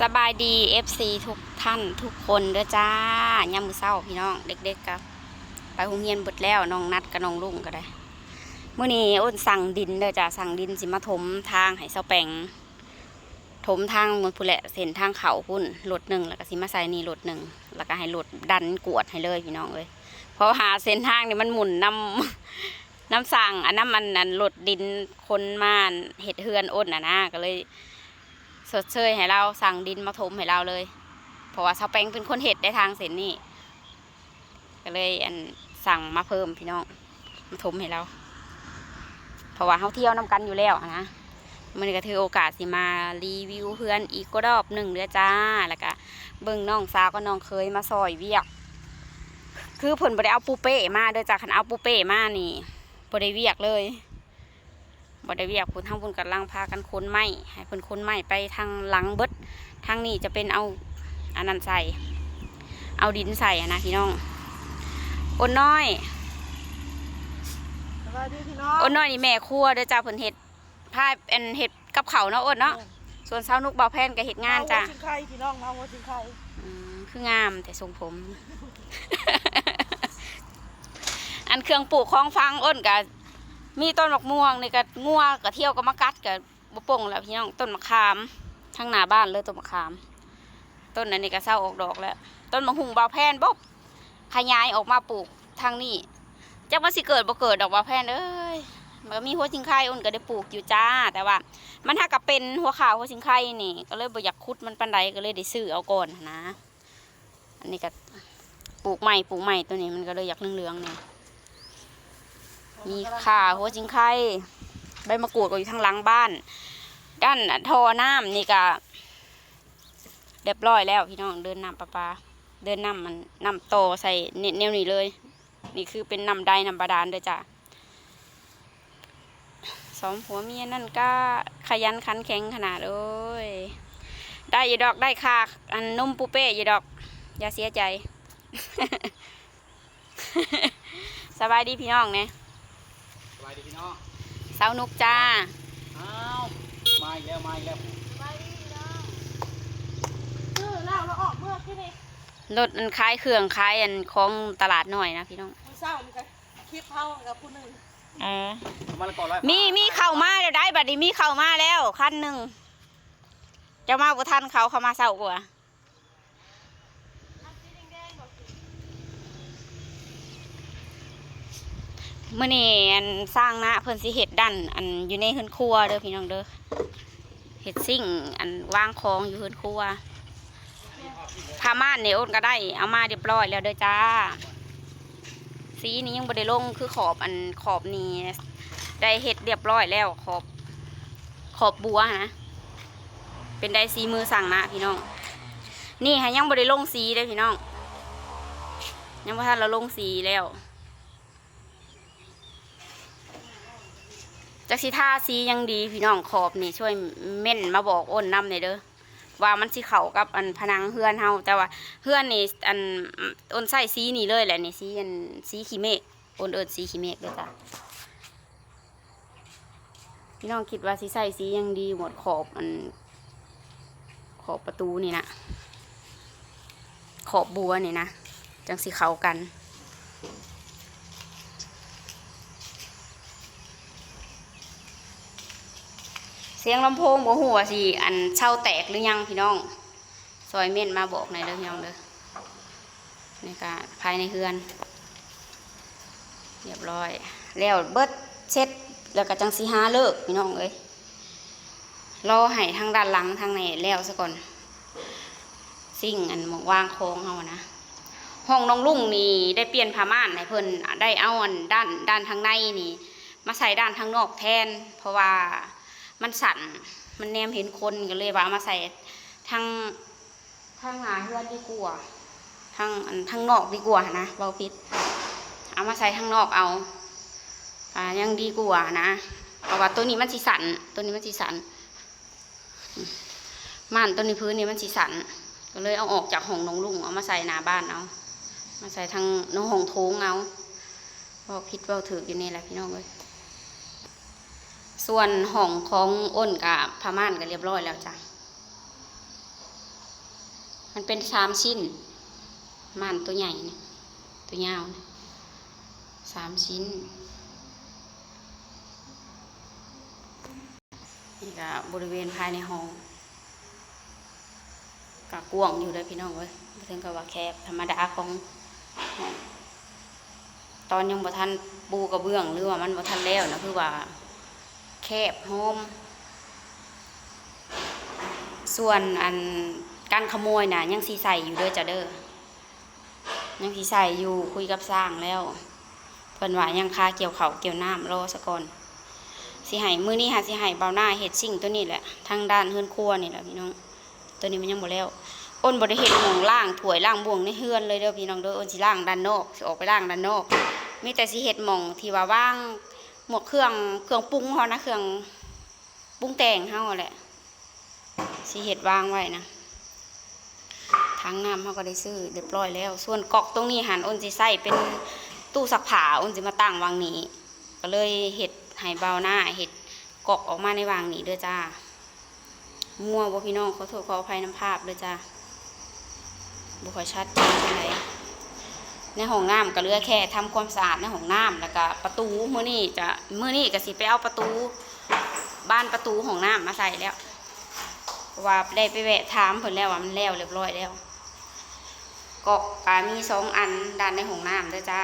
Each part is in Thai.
สบายดี FC ทุกท่านทุกคนเด้อจ้ายามมื้อเช้าพี่น้องเด็กๆกับไปโรงเรียนบดแล้วน้องนัดกับน้องลุงก็ได้เมื้อนี้อ้นสั่งดินเด้อจ้าสั่งดินสิมาถมทางให้เสาแปงถมทางหมดพุ่นแหละเส้นทางเขาพุ่นรถหนึ่งแล้วก็สิมาใส่นี่รถหนึ่งแล้วก็ให้รถดันกวดให้เลยพี่น้องเลยเพราะหาเส้นทางนี่มันหมุนนำน้ำสั่งอันนั้นมันอันรถดินคนมาเห็ดเฮือนอ้นอะนะก็เลย สดเชยให้เราสั่งดินมาถมให้เราเลย เพราะว่าชาวแปงเป็นคนเห็ดได้ทางเส้นนี้ก็เลยอันสั่งมาเพิ่มพี่น้องมาถมให้เรา เพราะว่าเขาเที่ยวน้กันอยู่แล้วนะมันก็ถือโอกาสสิมารีวิวเพื่อนอีกรอบหนึ่งเดือจ้าแล้วก็เบิ่งน้องสาวก็น้องเคยมาซอยเวียก คือผลบ่ได้เอาปูเป้มาเด้อจ้าคันเอาปูเป้มานี่บ่ได้เวียกเลย บ่ได้เวียกพุ่นทั้งพุ่นกับลังพากันค้นไม้ให้เพิ่นค้นไม้ไปทางหลังเบิดทางนี้จะเป็นเอาอันนั้นใส่ เอาดินใส่อะนะพี่น้องอ้นน้อยสวัสดีพี่น้องอ้นน้อยนี่แม่ครัวเด้อจ้าเพิ่นเฮ็ดพายเป็นเฮ็ดกับเขาวเนาะอ้นเนาะส่วนเช้านุกเบาแพนก็เฮ็ดงานจ้าเอหัวชิงไข่พี่น้องมาหัวชิงไข่อืมคืองามแต่ทรงผม อันเครื่องปลูกของฟังอ้นก็ มีต้นมะม่วงนี่ก็งัวก็เที่ยวก็มากัดก็บ่ป่งแล้วพี่น้องต้นมะขามทางหน้าบ้านเลยต้นมะขาม ต้นนั้นนี่ก็เศร้าออกดอกแล้ว ต้นมะฮุงบาวแพนบ๊บขยายออกมาปลูกทางนี้จักว่าสิเกิดบ่เกิดดอกบาวแพนเอ้ยมันก็มีหัวชิงไข่อ้นก็ได้ปลูกอยู่จ้า แต่ว่า มันถ้ากับเป็นหัวขาวหัวชิงไข่นี่ ก็เลยบ่อยากคุดมันปันใดก็เลยได้ซื้อเอาก่อนนะ อันนี้ก็ปลูกใหม่ปลูกใหม่ตัวนี้มันก็เลยอยากเหลืองๆเนี่ย มีข่าหัวจิงไข่ใบมะกรูดก็อยู่ทางหลังบ้าน ด้านท่อน้ำนี่ก็เรียบร้อยแล้วพี่น้องเดินน้ำประปา เดินน้ำมันน้ำโตใส่เนตแนวนี้เลย นี่คือเป็นน้ำใดน้ำบาดาลเด้อจ้ะสองผัวเมียนั่นก็ขยันขันแข็งขนาดเลยได้ยีดอกได้ค่าอันนุ่มปูเป้ยีดอก อย่าเสียใจ สบายดีพี่น้องเนี่ย บายดีพี่น้องสาวนุกจ้า อ้าวมาอีกแล้วมาอีกแล้วสวัสดีพี่น้องซื้อแล้วเราออกเมื่อกี้นี่รถอันคล้ายเครื่องคล้ายอันของตลาดหน่อยนะพี่น้อง มันเศร้ามันก็คลิปเฮากับผู้หนึ่งเออมาละก่อนร้อยมีมีเข้ามาเดี๋ยวได้บัดนี้มีเข้ามาแล้ว คันหนึ่งเจะมาบุทันเขาเขามาเศร้ากว่า เมื่อนี้อันสร้างนะเพิ่นสิเห็ดดันอันอยู่ในเฮือนครัวเด้อพี่น้องเด้อเห็ดซิ่งอันวางของอยู่เฮือนครัวผ้าม่านเนี่ยโอนก็ได้เอามาเรียบร้อยแล้วเด้อจ้า สีนี้ยังบ่ได้ลงคือขอบอันขอบนี้ได้เห็ดเรียบร้อยแล้วขอบ ขอบบัวนะเป็นได้สีมือสั่งนะพี่น้อง นี่ฮะยังบ่ได้ลงสีเลยพี่น้องยังบ่ทันเราลงสีแล้ว จักสิทาสียังดีพี่น้องขอบนี่ช่วยเม่นมาบอกอ้นนำหน่อยเด้อว่ามันสิเข้ากับอันผนังเฮือนเฮาแต่ว่าเฮือนนี่อันอ้นใส่สีนี่เลยแหละนี่สีอันสีขี้เมฆอ้นเอิ้นสีขี้เมฆเด้อจ้ะพี่น้องคิดว่าสีใส่สียังดีหมดขอบมันขอบประตูนี่นะขอบบัวนี่นะจังสีเข้ากัน เสียงลำโพงบ่หัวสิอันเช่าแตกหรือยังพี่น้องซอยเม่นมาบอกหน่อยเด้อพี่น้องเด้อนี่ก็ภายในเฮือน เรียบร้อย แล้วเบิดเช็ดแล้วก็จังสีหาเลิกพี่น้องเอ้ยรอให้ทางด้านหลังทางในแล้วซะก่อน สิ่งอันหมองวางโค้งเฮานะห้องน้องลุงนี่ได้เปลี่ยนผ้าม่านให้เพิ่นได้เอาอันด้านด้านทางในนี่ มาใส่ด้านทางนอกแทน เพราะว่า มันสั่น มันแนมเห็นคนก็เลยว่าเอามาใส่ทางทางหน้าเฮือนดีกว่าทางอันทางนอกดีกว่านะเบาพิษเอามาใส่ทางนอกเอาอ่ายังดีกว่านะเพราะว่าตัวนี้มันสีสัน ตัวนี้มันสีสันม่านตัวนี้พื้นนี่มันสีสัน ก็เลยเอาออกจากห้องนองลุงเอามาใส่หน้าบ้านเอามาใส่ทางน้องห้องโถงเอาเพราพิษเราถืออยู่นี่แหละพี่น้องเลย ส่วนห้องของอ้นกับพม่านก็เรียบร้อยแล้วจ้ะ มันเป็นสามชิ้น ม่านตัวใหญ่เนี่ยตัวยาวเนี่ยสามชิ้นนี่ก็บริเวณภายในห้องก็กวางอยู่เลยพี่น้องเว้ยถึงกับว่าแคบธรรมดาของตอนยังบ่ทันปูกระเบื้องหรือว่ามันบ่ทันแล้วนะคือว่า บโฮมส่วนอันการขโมยน่ะยังสีใส่อยู่เด้อจ้ะเด้อยังสีใส่อยู่คุยกับสร้างแล้วเพิ่นว่ายังคาเกี่ยวเขาเกี่ยวน้ำรอซะก่อนสิให้มือนี้หาสิให้เบาหน้าเฮ็ดสิ่งตัวนี้แหละทางด้านเฮือนครัวนี่แหละพี่น้อง ตัวนี้มันยังบ่แล้วอ้นบ่ได้เฮ็ดหมองล่างถวยล่างบ่วงในเฮือนเลยเด้อพี่น้องเด้ออ้นสิล่างด้านนอกสิออกไปล่างด้านนอกมีแต่สิเฮ็ดหมองที่ว่าว่าง หมวกเครื่องเครื่องปรุงเฮานะเครื่องปรุงแต่งเฮาแหละสิเฮ็ดวางไว้นะถังน้ำเฮาก็ได้ซื้อเรียบร้อยแล้ว ส่วนกอกตรงนี้หันอ้นสิใส่เป็นตู้ซักผ้าอ้นสิมาตั้งวางนี้ ก็เลยเห็ดไห้เบาหน้าเห็ดกอกออกมาในวางนี้เด้อจ้ามั่วบ่พี่น้องขอโทษขออภัยน้ำภาพเด้อจ้าบ่ค่อยชัดเจนไร ในห้องน้ำก็เหลือแค่ทำความสะอาดในห้องน้ำแล้วก็ประตูมื้อนี้จะมื้อนี้ก็สิไปเอาประตูบ้านประตูห้องน้ำมาใส่แล้วว่าได้ไปแวะถามเพิ่นแล้วว่ามันแล้วเรียบร้อยแล้วกอกก็มีสองอันด้านในห้องน้ำเด้อจ้า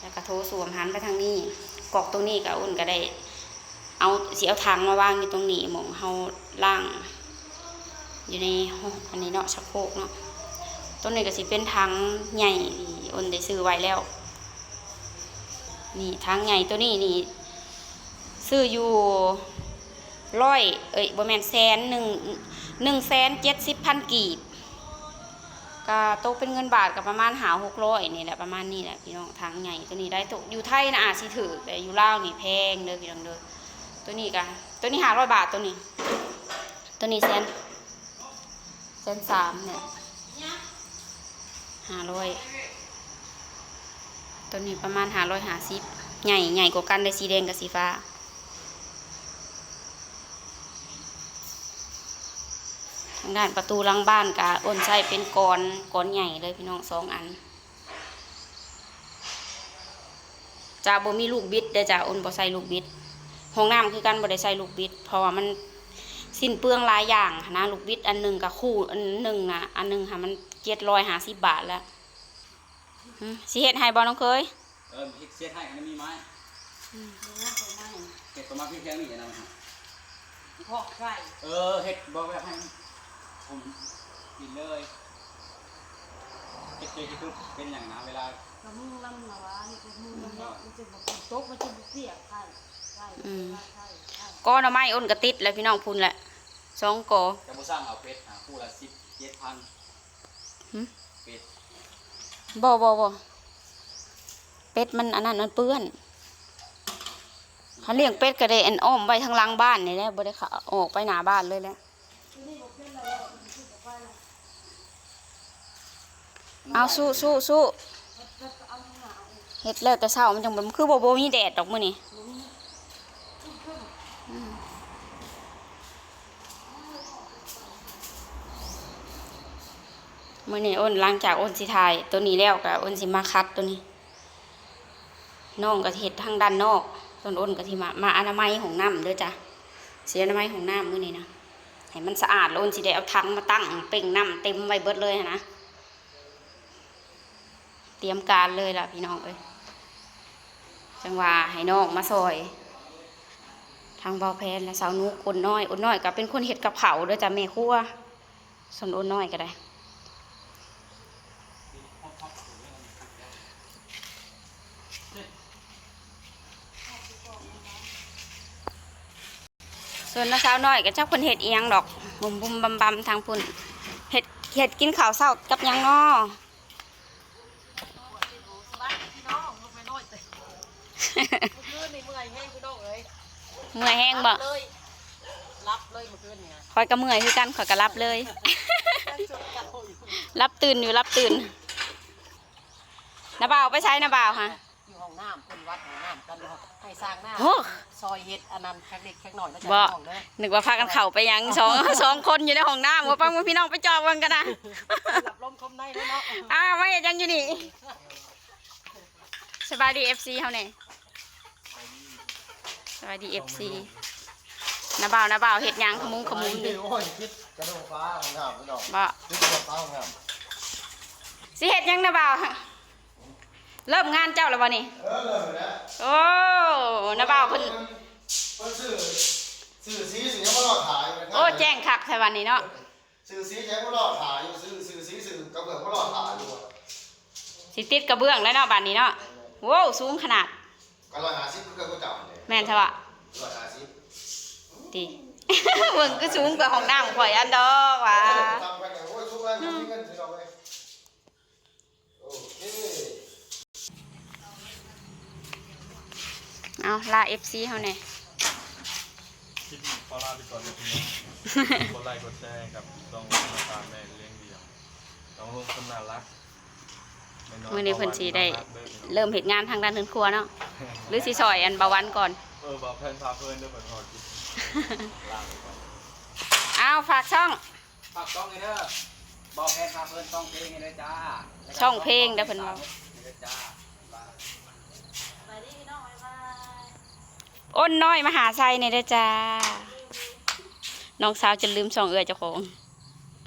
แล้วก็โทรสวมหันไปทางนี้กอกตรงนี้ก็อุ่นก็ได้เอาเสียเอาถังมาวางอยู่ตรงนี้หมองเฮาล่าง อยู่ในห้องอันนี้เนาะชักโครกเนาะ ต้นนี้ก็สิเป็นถังใหญ่ที่อุ่นได้ซื้อไว้แล้ว นี่ถังใหญ่ตัวนี้นี่ซื้ออยู่ร้อยเอ้ยบ่แมนแสนหนึ่งหนึ่งแสนเจ็ดสิบพันกีบก็ตกเป็นเงินบาทกับประมาณหาหกร้อยนี่แหละประมาณนี้แหละพี่น้องทางใหญ่ตัวนี้ได้ตกอยู่ไทยนะอาจสิถือแต่อยู่ลาวนี่แพงเด้อพี่น้องเด้อตัวนี้กันตัวนี้หาร้อยบาทตัวนี้ ตัวนี้แสนแสนสามเนี่ย ห้าร้อยตัวนี้ประมาณหาร้อยหาสิบใหญ่ใหญ่กว่ากันเลยสีแดงกับสีฟ้า ทางด้านประตูลังบ้านกะอ้นใส่เป็นกรกรใหญ่เลยพี่น้องสองอันจะบ่มีลูกบิดเด้อจ้ะอ้นบ่ใส่ลูกบิดห้องน้ำคือกันบ่ได้ใส่ลูกบิด เพราะว่ามันสิ้นเปลืองหลายอย่างนนะลูกบิดอันหนึ่งกับคู่อันหนึ่งนะอันหนึ่งค่ะมัน เจ็ดร้อยห้าสิบบาทแล้วหึสิเฮ็ดให้บ่น้องเคยเออเฮ็ดเสียให้อันนั้นมีไม้เฮ็ดประมาณเพียงแค่นี้นะฮะพอกไข่เออเฮ็ดบอกแบบให้ผมกินเลยเฮ็ดเจอที่ทุกเป็นอย่างนะเวลากับมึงลำละวะนี่กับมึงลำเนาะมันจะบอกตกมันจะเสียไข่ไข่ไข่ไข่กอหน่อไม้อ้นกระติดแล้วพี่น้องพุ่นแหละสองกอจะบ่สร้างเอาเป็ดหาคู่ละสิบเจ็ดพันหึเป็ด บ่บ่บ่เป็ดมันอันนั้นมันเปื้อนเขาเลี้ยงเป็ดก็ได้อันอ้อมไว้ทางหลังบ้านนี่แหละบ่ได้เขาออกไปหน้าบ้านเลยแหละเอาสู้สู้สู้เฮ็ดแล้วแต่เช้ามันจังบ่คือบ่บ่มีแดดดอกมื้อนี้ มื้อนี้อ้นหลังจากอ้นสิถ่ายตัวนี้แล้วก็อ้นสิมาคัดตัวนี้น้องก็เฮ็ดทางด้านนอกต้นอ้นก็ที่มามาอนามัยของน้ำเด้อจ้ะเสียอนามัยของน้ำมื้อนี้นะให้มันสะอาดแล้วอ้นสิได้เอาถังมาตั้งเป่งน้ำเต็มไว้เบิดเลยนะเตรียมการเลยล่ะพี่น้องเอ้ยจังหว่าให้น้องมาซอยทางเบาแพนและสาวนุกอ้นน้อยอ้นน้อยก็เป็นคนเฮ็ดกับเขาเด้อจ้ะแม่ครัวส่วนอ้นน้อยก็ได้ ส่วนน้าสาวน้อยก็เจ้าคนเห็ดเอียงดอกบุมบุมบำบำทางพุ่นเห็ดเห็ดกินข้าวเศร้ากับยังนอบ้านพี่น้องลงไปน้อเมื่อคืนนี่เมื่อยแห้งพี่น้องเลยเมื่อยแบ่เลยรับเลยเมื่อคืนเนี่ยคอยก็เมื่อยคือกันคอยก็รับเลย รับตื่นอยู่รับตื่นน้าบ่าวไปใช้น้าบ่าวค่ะ น้ำคนวัดของน้ำกันเนาะให้สร้างน้โอ้ำซอยเฮ็ดอันนั้นแค่เล็กแค่น้อยแล้วจะบ่ น้องเด้อนึกว่าพากันเข่าไปยังสอง สองคนอยู่ในห้องน้ำว่าปังว่าพี่น้องไปจอบกันกันนะ หลับลมคมในแล้วเนาะอ้าวไม่ยังอยู่นี่สบายดีเอฟซีเขาเนี่ยสบายดีเอฟซีนาบ่าวนาบ่าวเห็ดหยังขมุงขมุงดิโอ้ยคิดกระโดดฟ้าของงามพี่น้องบ่คิดกระโดดฟ้าของงามสิเห็ดหยังนาบ่าว เริ่มงานเจ้าแล้วบ่นี่เออเลยนะโอ้นาบ่าวเพิ่นเพิ่นซื้อซื้อสีสียังไม่รอดขายโอ้แจ้งคักใช่วันนี้เนาะซื้อสีแจ้งไม่รอดขายอยู่ซื้อซื้อสีซื้อกระเบื้องไม่รอดขายอยู่สิติดกระเบื้องแล้วเนาะบ้านนี้เนาะโว้วสูงขนาดก็ร้อยห้าสิบก็ก็จับเลยแม่นใช่ปะร้อยห้าสิบดีเบิ่งก็สูงกว่าห้องน้ำข่อยอันดอกว่ะ ทำไปเนี่ยโอ้ยชุบแล้วมีเงินพี่น้องเลยโอเค เอาลาเอฟซีเขาเนี่ยคลิปนี้ขอลาไปก่อนเลยพี่น้องกดไลค์กดแชร์กับต้องมาตามแม่เลี้ยงเดี่ยวต้องลงคนน่ารักแยมื้อนี้เพิ่นสิได้น่ารักด้อพี่น้องเริ่มเหตุงานทางด้านเรือนครัวเนาะหรือสิซอยอันบาวันก่อนเออบอกเพื่อนพาเพื่อนด้วยเปิดพอกินลาไปก่อนเอาฝากช่องฝากต้องเลยเด้อบอกแฟนพาเพิ่นต้องเพลงให้เลยจ้าช่องเพลงเด้อเพิ่นว่าให้เลยจ้าบ๊ายบาย ไปดิพี่น้องบ๊ายบาย อ้นน้อยมหาไซเนี่ยด้จ้า น้องสาวจะลืมส่องเอือเจ้าของ